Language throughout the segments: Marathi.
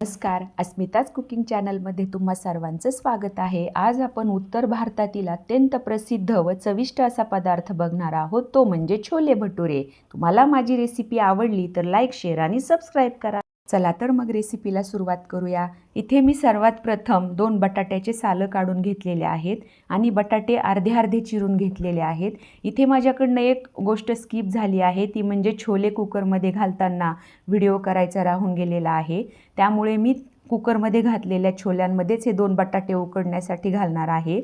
नमस्कार अस्मिताच कुकिंग चॅनलमध्ये तुम्हा सर्वांचं स्वागत आहे. आज आपण उत्तर भारतातील अत्यंत प्रसिद्ध व चविष्ट असा पदार्थ बघणार आहोत तो म्हणजे छोले भटुरे. तुम्हाला माझी रेसिपी आवडली तर लाईक शेअर आणि सबस्क्राईब करा. चला तर मग रेसिपीला सुरुवात करूया. इथे मी सर्वात प्रथम दोन बटाट्याचे सालं काढून घेतलेले आहेत आणि बटाटे अर्धे अर्धे चिरून घेतलेले आहेत. इथे माझ्याकडनं एक गोष्ट स्किप झाली आहे ती म्हणजे छोले कुकरमध्ये घालताना व्हिडिओ करायचा राहून गेलेला आहे. त्यामुळे मी कुकरमध्ये घातलेल्या छोल्यांमध्येच हे दोन बटाटे उकडण्यासाठी घालणार आहे.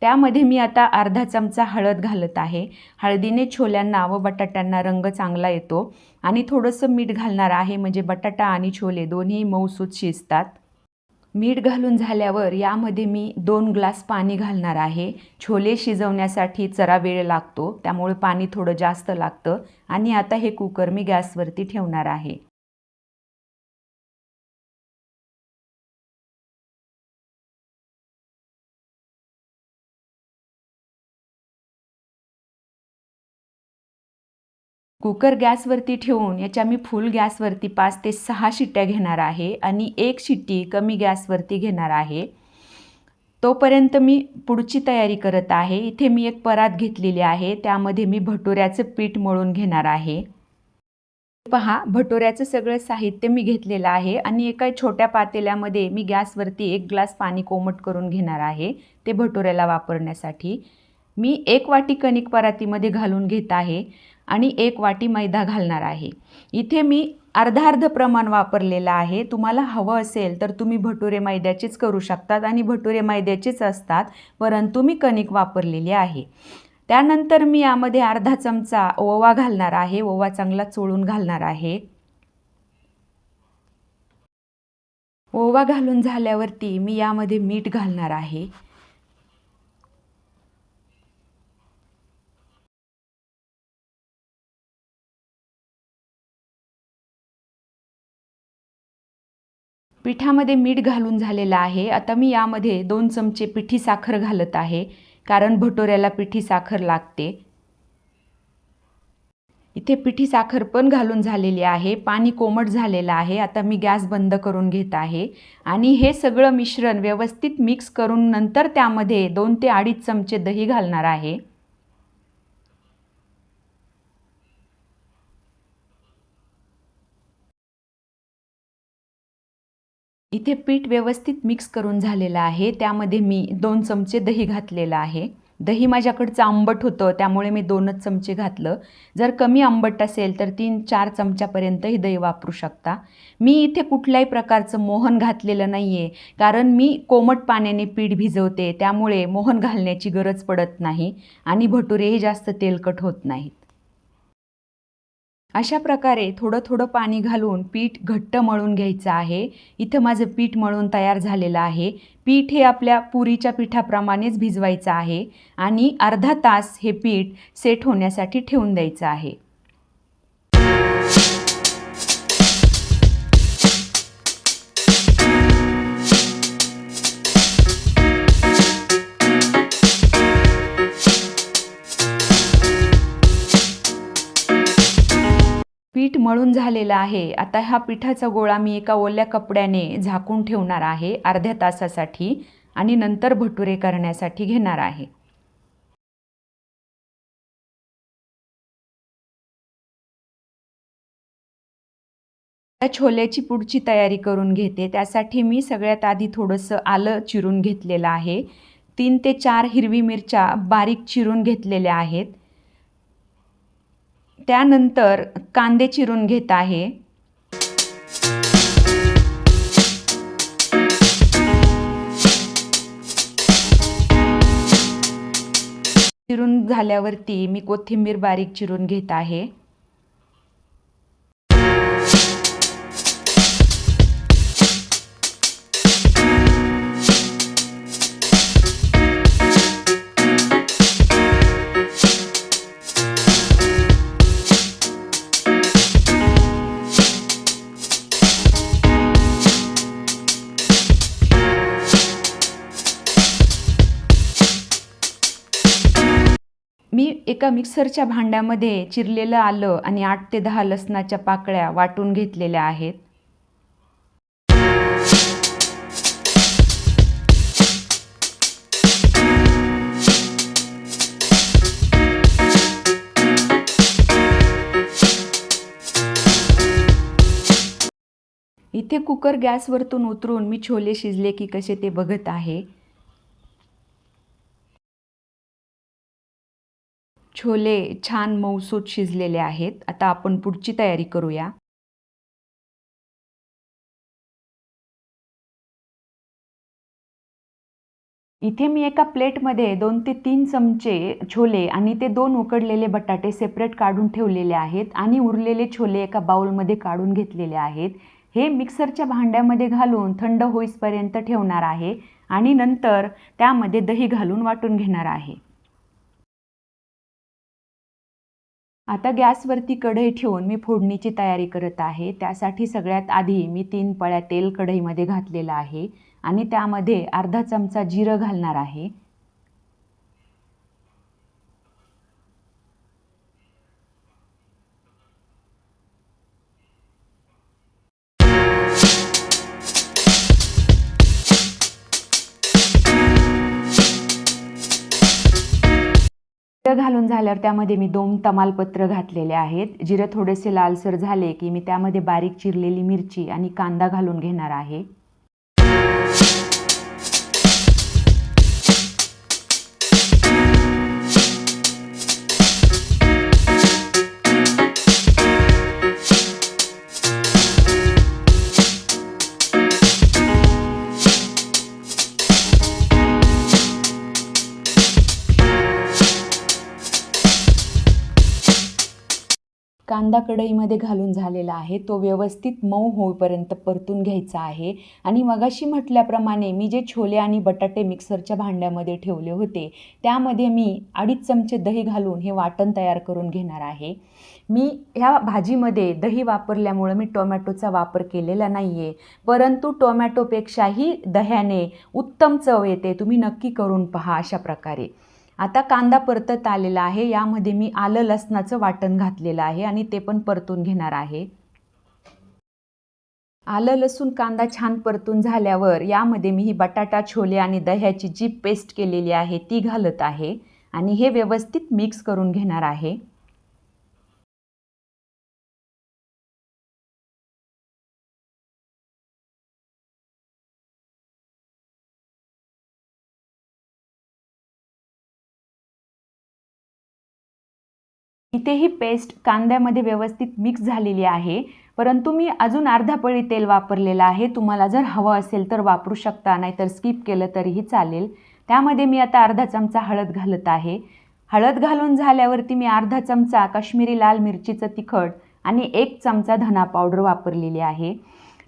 त्यामध्ये मी आता अर्धा चमचा हळद घालत आहे. हळदीने छोल्यांना व बटाट्यांना रंग चांगला येतो आणि थोडंसं मीठ घालणार आहे म्हणजे बटाटा आणि छोले दोन्ही मऊसूत शिजतात. मीठ घालून झाल्यावर यामध्ये मी दोन ग्लास पाणी घालणार आहे. छोले शिजवण्यासाठी जरा वेळ लागतो त्यामुळे पाणी थोडं जास्त लागतं आणि आता हे कुकर मी गॅसवरती ठेवणार आहे. कुकर गॅसवरती ठेवून याच्या मी फुल गॅसवरती पाच ते सहा शिट्ट्या घेणार आहे आणि एक शिट्टी कमी गॅसवरती घेणार आहे. तोपर्यंत मी पुढची तयारी करत आहे. इथे मी एक परात घेतलेली आहे. त्यामध्ये मी भटुऱ्याचं पीठ मळून घेणार आहे. पहा भटोऱ्याचं सगळं साहित्य मी घेतलेलं आहे आणि एका छोट्या पातेल्यामध्ये मी गॅसवरती एक ग्लास पाणी कोमट करून घेणार आहे ते भटोऱ्याला वापरण्यासाठी. मी एक वाटी कणिक परातीमध्ये घालून घेत आहे. आणि एक वाटी मैदा घालणार आहे. इथे मी अर्धा अर्ध प्रमाण वापरलेलं आहे. तुम्हाला हवं असेल तर तुम्ही भटुरे मैद्याचेच करू शकतात आणि भटुरे मैद्याचेच असतात परंतु मी कणिक वापरलेली आहे. त्यानंतर मी यामध्ये अर्धा चमचा ओवा घालणार आहे. ओवा चांगला चोळून घालणार आहे. ओवा घालून झाल्यावरती मी यामध्ये मीठ घालणार आहे. पिठामध्ये मीठ घालून झालेलं आहे. आता मी यामध्ये दोन चमचे पिठी साखर घालत आहे कारण भटोऱ्याला पिठी साखर लागते. इथे पिठी साखर पण घालून झालेली आहे. पाणी कोमट झालेलं आहे. आता मी गॅस बंद करून घेत आहे. आणि हे सगळं मिश्रण व्यवस्थित मिक्स करून नंतर त्यामध्ये दोन ते अडीच चमचे दही घालणार आहे. इथे पीठ व्यवस्थित मिक्स करून झालेलं आहे. त्यामध्ये मी दोन चमचे दही घातलेलं आहे. दही माझ्याकडचं आंबट होतं त्यामुळे मी दोनच चमचे घातलं. जर कमी आंबट असेल तर तीन चार चमच्यापर्यंतही दही वापरू शकता. मी इथे कुठल्याही प्रकारचं मोहन घातलेलं नाही आहे कारण मी कोमट पाण्याने पीठ भिजवते त्यामुळे मोहन घालण्याची गरज पडत नाही आणि भटुरेही जास्त तेलकट होत नाहीत. अशा प्रकारे थोडं थोडं पाणी घालून पीठ घट्ट मळून घ्यायचं आहे. इथं माझं पीठ मळून तयार झालेलं आहे. पीठ हे आपल्या पुरीच्या पिठाप्रमाणेच भिजवायचं आहे आणि अर्धा तास हे पीठ सेट होण्यासाठी ठेवून द्यायचं आहे. मळून झालेलं आहे. आता हा पिठाचा गोळा मी एका ओल्या कपड्याने झाकून ठेवणार आहे अर्ध्या तासासाठी आणि नंतर भटुरे करण्यासाठी घेणार आहे. छोल्याची पुढची तयारी करून घेते. त्यासाठी मी सगळ्यात आधी थोडंसं आलं चिरून घेतलेलं आहे. तीन ते चार हिरवी मिरच्या बारीक चिरून घेतलेल्या आहेत. त्यानंतर कांदे चिरून घेत आहे. चिरून झाल्यावरती मी कोथिंबीर बारीक चिरून घेत आहे. एका मिक्सरच्या भांड्यामध्ये चिरलेलं आलं आणि आठ ते दहा लसणाच्या पाकळ्या वाटून घेतलेल्या आहेत. इथे कुकर गॅसवरतून उतरून मी छोले शिजले की कसे ते बघत आहे. छोले छान मऊसूत शिजलेले आहेत. आता आपण पुढची तयारी करूया. इथे मी एका प्लेटमध्ये दोन ते तीन चमचे छोले आणि ते दोन उकडलेले बटाटे सेपरेट काढून ठेवलेले आहेत आणि उरलेले छोले एका बाउलमध्ये काढून घेतलेले आहेत. हे मिक्सरच्या भांड्यामध्ये घालून थंड होईसपर्यंत ठेवणार आहे आणि नंतर त्यामध्ये दही घालून वाटून घेणार आहे. आता गॅसवरती कढई ठेवून मी फोडणीची तयारी करत आहे. त्यासाठी सगळ्यात आधी मी तीन पळ्या तेल कढईमध्ये घातलेलं आहे आणि त्यामध्ये अर्धा चमचा जिरं घालणार आहे. घालून झाल्यावर त्यामध्ये मी दोन तमालपत्र घातलेले आहेत. जिरं थोडेसे लालसर झाले की मी त्यामध्ये बारीक चिरलेली मिरची आणि कांदा घालून घेणार आहे. कांदा कढईमध्ये घालून झालेला आहे. तो व्यवस्थित मऊ होईपर्यंत परतून घ्यायचा आहे. आणि मगाशी म्हटल्याप्रमाणे मी जे छोले आणि बटाटे मिक्सरच्या भांड्यामध्ये ठेवले होते त्यामध्ये मी अडीच चमचे दही घालून हे वाटण तयार करून घेणार आहे. मी ह्या भाजीमध्ये दही वापरल्यामुळं मी टोमॅटोचा वापर केलेला नाही आहे परंतु टोमॅटोपेक्षाही दह्याने उत्तम चव येते. तुम्ही नक्की करून पहा अशा प्रकारे. आता कांदा परतत आलेला आहे. यामध्ये मी आलं लसणाचं वाटण घातलेलं आहे आणि ते पण परतून घेणार आहे. आलं लसूण कांदा छान परतून झाल्यावर यामध्ये मी ही बटाटा छोले आणि दह्याची जी पेस्ट केलेली आहे ती घालत आहे आणि हे व्यवस्थित मिक्स करून घेणार आहे. इथे ही पेस्ट कांद्यामध्ये व्यवस्थित मिक्स झालेली आहे. परंतु मी अजून अर्धा पळी तेल वापरलेलं आहे. तुम्हाला जर हवं असेल तर वापरू शकता नाहीतर स्किप केलं तरीही चालेल. त्यामध्ये मी आता अर्धा चमचा हळद घालत आहे. हळद घालून झाल्यावरती मी अर्धा चमचा काश्मीरी लाल मिरचीचं तिखट आणि एक चमचा धना पावडर वापरलेली आहे.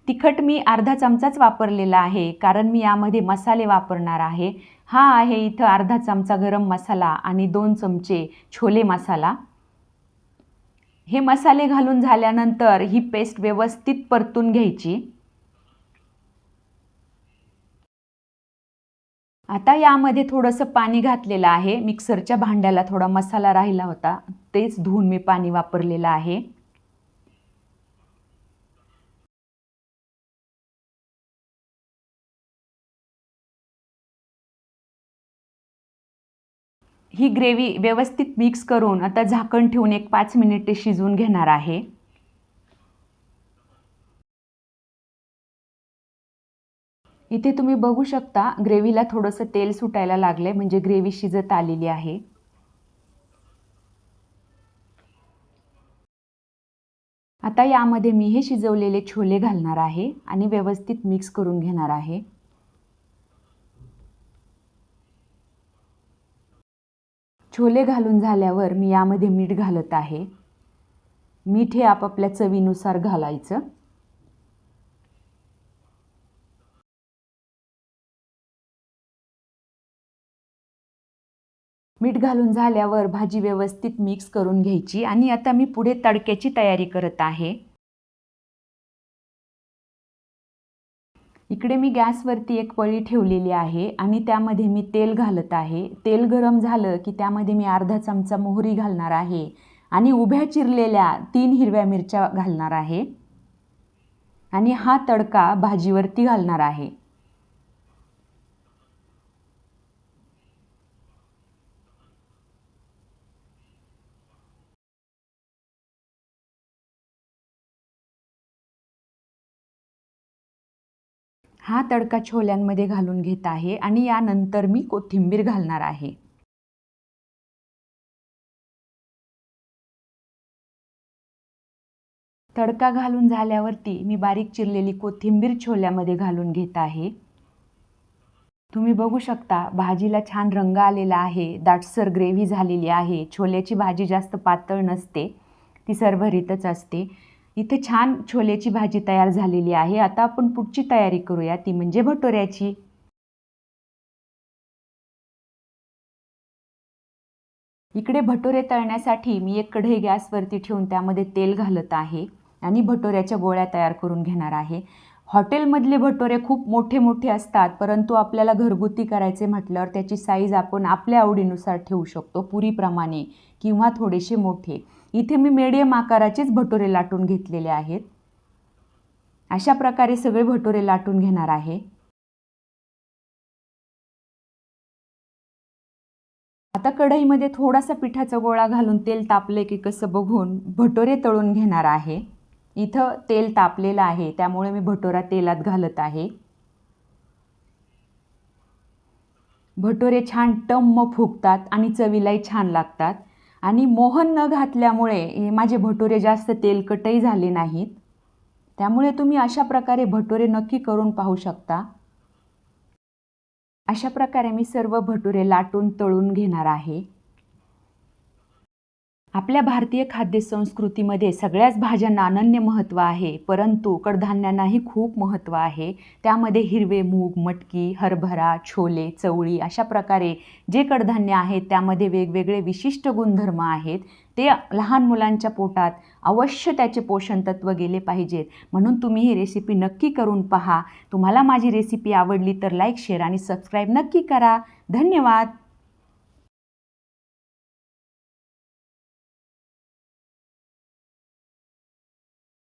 तिखट मी अर्धा चमचाच वापरलेला आहे कारण मी यामध्ये मसाले वापरणार आहे. हा आहे इथं अर्धा चमचा गरम मसाला आणि दोन चमचे छोले मसाला. हे मसाले घालून झाल्यानंतर ही पेस्ट व्यवस्थित परतून घ्यायची. आता यामध्ये थोडंसं पाणी घातलेलं आहे. मिक्सरच्या भांड्याला थोडा मसाला राहिला होता. तेच धुवून मी पाणी वापरलेलं आहे. ही ग्रेव्ही व्यवस्थित मिक्स करून आता झाकण ठेवून एक पाच मिनिटे शिजवून घेणार आहे. इथे तुम्ही बघू शकता ग्रेव्हीला थोडंसं तेल सुटायला लागलंय म्हणजे ग्रेव्ही शिजत आलेली आहे. आता यामध्ये मी हे शिजवलेले छोले घालणार आहे आणि व्यवस्थित मिक्स करून घेणार आहे. छोले घालून झाल्यावर मी यामध्ये मीठ घालत आहे. मीठ हे आपापल्या चवीनुसार घालायचं. मीठ घालून झाल्यावर भाजी व्यवस्थित मिक्स करून घ्यायची आणि आता मी पुढे तडक्याची तयारी करत आहे. इकडे मी गॅसवरती एक पळी ठेवलेली आहे आणि त्यामध्ये मी तेल घालत आहे. तेल गरम झालं की त्यामध्ये मी अर्धा चमचा मोहरी घालणार आहे आणि उभ्या चिरलेल्या तीन हिरव्या मिरच्या घालणार आहे. आणि हा तडका भाजीवरती घालणार आहे. हा तडका छोल्यांमध्ये घालून घेत आहे आणि यानंतर मी कोथिंबीर घालणार आहे. तडका घालून झाल्यावरती मी बारीक चिरलेली कोथिंबीर छोल्यामध्ये घालून घेत आहे. तुम्ही बघू शकता भाजीला छान रंग आलेला आहे दाटसर ग्रेव्ही झालेली आहे छोल्याची भाजी जास्त पातळ नसते ती सरभरीतच असते. इथे छान छोल्याची भाजी तयार झालेली आहे. आता आपण पुढची तयारी करूया. ती म्हणजे भटोऱ्याची. इकडे भटोरे तळण्यासाठी मी एक कढई गॅसवरती ठेवून त्यामध्ये तेल घालत आहे आणि भटोऱ्याच्या गोळ्या तयार करून घेणार आहे. हॉटेलमधले भटोरे खूप मोठे मोठे असतात परंतु आपल्याला घरगुती करायचे म्हटल्यावर त्याची साईज आपण आपल्या आवडीनुसार ठेवू शकतो पुरीप्रमाणे किंवा थोडेसे मोठे. इथे मी मीडियम आकाराचेच भटोरे लाटून घेतलेले आहेत. अशा प्रकारे सगळे भटोरे लाटून घेणार आहे. आता कढईमध्ये थोडासा पिठाचा गोळा घालून तेल तापले की कसं बघून भटोरे तळून घेणार आहे. इथं तेल तापलेलं आहे त्यामुळे मी भटोरा तेलात घालत आहे. भटोरे छान टम्म फुगतात आणि चवीलाही छान लागतात. आणि मोहन न घातल्यामुळे हे माझे भटुरे जास्त तेलकटही झाले नाहीत. त्यामुळे तुम्ही अशा प्रकारे भटुरे नक्की करून पाहू शकता. अशा प्रकारे मी सर्व भटुरे लाटून तळून घेणार आहे. आपल्या भारतीय खाद्यसंस्कृतीमध्ये सगळ्याच भाज्यांना अनन्य महत्त्व आहे परंतु कडधान्यांनाही खूप महत्त्व आहे. त्यामध्ये हिरवे मूग मटकी हरभरा छोले चवळी अशा प्रकारे जे कडधान्य आहेत त्यामध्ये वेगवेगळे विशिष्ट गुणधर्म आहेत. ते लहान मुलांच्या पोटात अवश्य त्याचे पोषण तत्व गेले पाहिजेत. म्हणून तुम्ही ही रेसिपी नक्की करून पहा. तुम्हाला माझी रेसिपी आवडली तर लाईक शेअर आणि सबस्क्राईब नक्की करा. धन्यवाद!